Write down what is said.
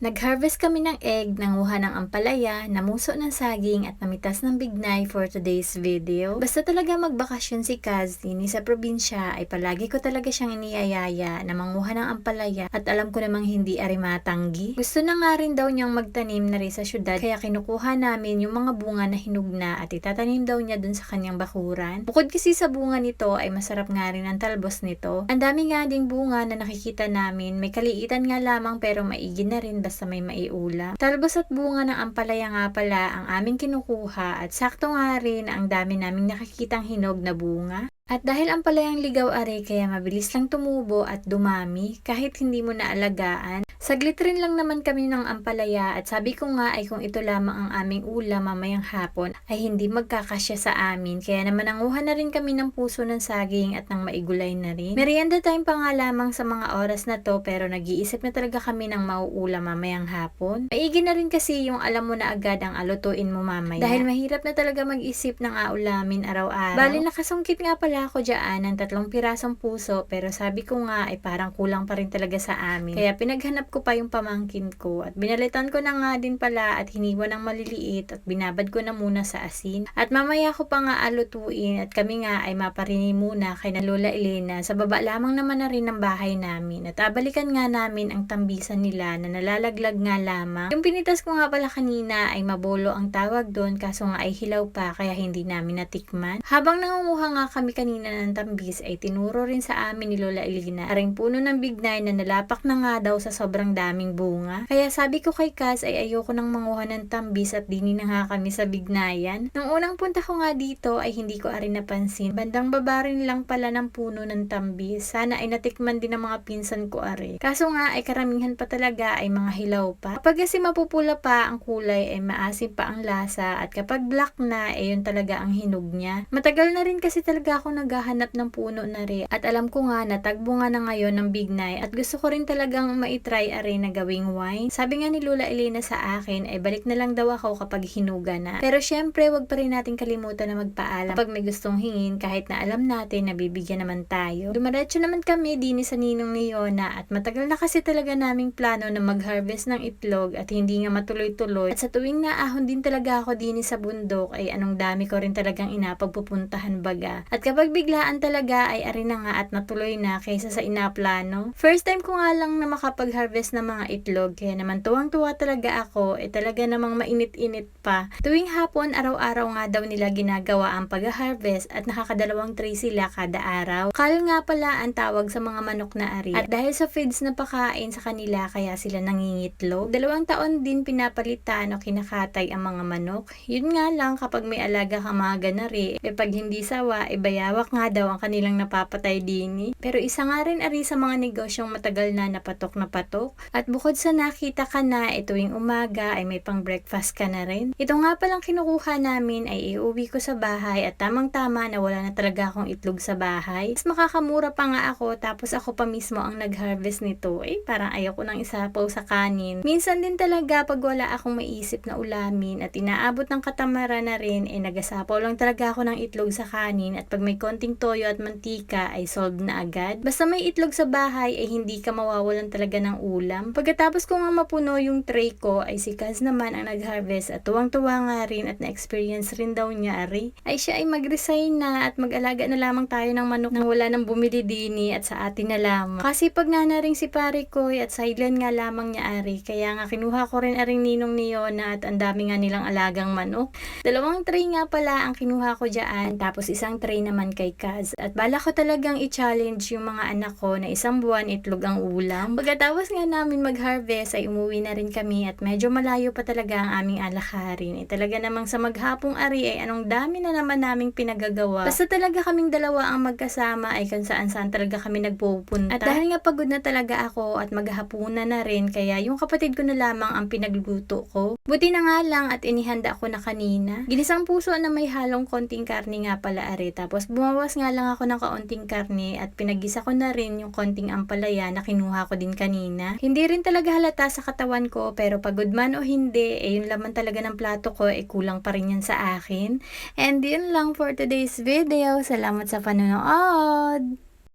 Nag-harvest kami ng egg, nanguha ng ampalaya, namuso ng saging at namitas ng bignay for today's video. Basta talaga magbakasyon si Kaz dini sa probinsya ay palagi ko talaga siyang iniyayaya na manguha ng ampalaya at alam ko namang hindi arimatanggi. Gusto na nga rin daw niyang magtanim na rin sa syudad kaya kinukuha namin yung mga bunga na hinug na at itatanim daw niya dun sa kanyang bakuran. Bukod kasi sa bunga nito ay masarap nga rin ang talbos nito. Ang dami nga ding bunga na nakikita namin, may kaliitan nga lamang pero maigi na rin basta may maiulam. Talbos at bunga ng ampalaya nga pala ang aming kinukuha at sakto nga rin ang dami naming nakikitang hinog na bunga. At dahil ang palayang ligaw are kaya mabilis lang tumubo at dumami kahit hindi mo naalagaan. Saglit rin lang naman kami ng ampalaya at sabi ko nga ay kung ito lamang ang aming ulam mamayang hapon ay hindi magkakasya sa amin. Kaya naman nanguha na rin kami ng puso ng saging at ng maigulay na rin. Merienda time pa nga lamang sa mga oras na to pero nag-iisip na talaga kami ng mauulam mamayang hapon. Maigi na rin kasi yung alam mo na agad ang alutuin mo mamaya. Dahil mahirap na talaga mag-isip ng aulamin araw-araw. Bali nakasungkit nga pala ako dyan ng tatlong pirasong puso pero sabi ko nga ay parang kulang pa rin talaga sa amin. Kaya pinaghanap ko pa yung pamangkin ko at binalitan ko na nga din pala at hiniwa ng maliliit at binabad ko na muna sa asin. At mamaya ko pa nga alutuin at kami nga ay maparini muna kay na Lola Elena sa baba lamang naman na rin ng bahay namin. At abalikan nga namin ang tambisan nila na nalalaglag nga lamang. Yung pinitas ko nga pala kanina ay mabolo ang tawag doon kaso nga ay hilaw pa kaya hindi namin natikman. Habang nangunguha nga kami kanina ng tambis ay tinuro rin sa amin ni Lola Elena aring puno ng bignay na nalapak na nga daw sa sobrang daming bunga. Kaya sabi ko kay Kaz ay ayoko nang manguha ng tambis at dini na nga kami sa bignayan. Nung unang punta ko nga dito ay hindi ko arin napansin. Bandang baba rin lang pala ng puno ng tambis. Sana ay natikman din ng mga pinsan ko are. Kaso nga ay karamihan pa talaga ay mga hilaw pa. Kapag kasi mapupula pa ang kulay ay maasim pa ang lasa at kapag black na ay yun talaga ang hinog niya. Matagal na rin kasi talaga ako naghahanap ng puno na rin at alam ko nga natagbo nga na ngayon ng bignay at gusto ko rin talagang maitry are na gawing wine. Sabi nga ni Lola Elena sa akin ay balik na lang daw ako kapag hinuga na. Pero syempre wag pa rin natin kalimutan na magpaalam pag may gustong hingin kahit na alam natin na bibigyan naman tayo. Dumaretso naman kami din sa ninong ni Yona at matagal na kasi talaga naming plano na mag-harvest ng itlog at hindi nga matuloy-tuloy. At sa tuwing naahon din talaga ako din sa bundok ay anong dami ko rin talagang inapagpupuntahan baga. At kapag biglaan talaga ay ari na nga at natuloy na kaysa sa inaplano. First time ko nga lang na makapag-harvest ng mga itlog kaya naman tuwang-tuwa talaga ako eh talaga namang mainit-init pa. Tuwing hapon araw-araw nga daw nila ginagawa ang pag-harvest at nakakadalawang tray sila kada araw. Kal nga pala ang tawag sa mga manok na ari. At dahil sa feeds na pakain sa kanila kaya sila nangingitlog. Dalawang taon din pinapalitan o kinakatay ang mga manok. Yun nga lang kapag may alaga kang mga ganari, eh pag hindi sawa, eh bayawak nga daw ang kanilang napapatay din. Pero isa nga rin ari sa mga negosyong matagal na napatok na patok. At bukod sa nakita ka na, eh tuwing umaga ay may pang breakfast ka na rin. Ito nga palang kinukuha namin ay iuwi ko sa bahay at tamang-tama na wala na talaga akong itlog sa bahay. Mas makakamura pa nga ako tapos ako pa mismo ang nag-harvest nito. Eh parang ayaw ko nang isapaw sa kanin. Minsan din talaga pag wala akong maisip na ulamin at inaabot ng katamaran na rin, eh nagasapaw lang talaga ako ng itlog sa kanin at pag may konting toyo at mantika ay solved na agad. Basta may itlog sa bahay ay hindi ka mawawalan talaga ng ulam. Pagkatapos ko nga mapuno yung tray ko ay si Kaz naman ang nag-harvest at tuwang-tuwa nga rin at na-experience rin daw niya ari. Ay siya ay mag-resign na at mag-alaga na lamang tayo ng manok nang wala nang bumili dini at sa atin na lamang. Kasi pag nga na rin si pare ko at sideline nga lamang niya ari kaya nga kinuha ko rin aring ninong ni Yona at ang dami nga nilang alagang manok. Dalawang tray nga pala ang kinuha ko dyan tapos isang tray naman kay Kaz. At bala ko talagang i-challenge yung mga anak ko na isang buwan itlog ang ulam. Pagkatapos nga namin mag-harvest ay umuwi na rin kami at medyo malayo pa talaga ang aming alakarin. Eh, talaga namang sa maghapong ari ay anong dami na naman naming pinagagawa. Basta talaga kaming dalawa ang magkasama ay kung saan saan talaga kami nagpupunta. At dahil nga pagod na talaga ako at maghahapunan na rin kaya yung kapatid ko na lamang ang pinagluto ko. Buti na nga lang at inihanda ko na kanina. Ginisang puso na may halong konting karne nga pala ari. Tapos bumawas nga lang ako ng kaunting karne at pinagisa ko na rin yung konting ampalaya na kinuha ko din kanina. Hindi rin talaga halata sa katawan ko pero pagod man o hindi, eh yung laman talaga ng plato ko eh kulang pa rin yan sa akin. And yun lang for today's video. Salamat sa panonood!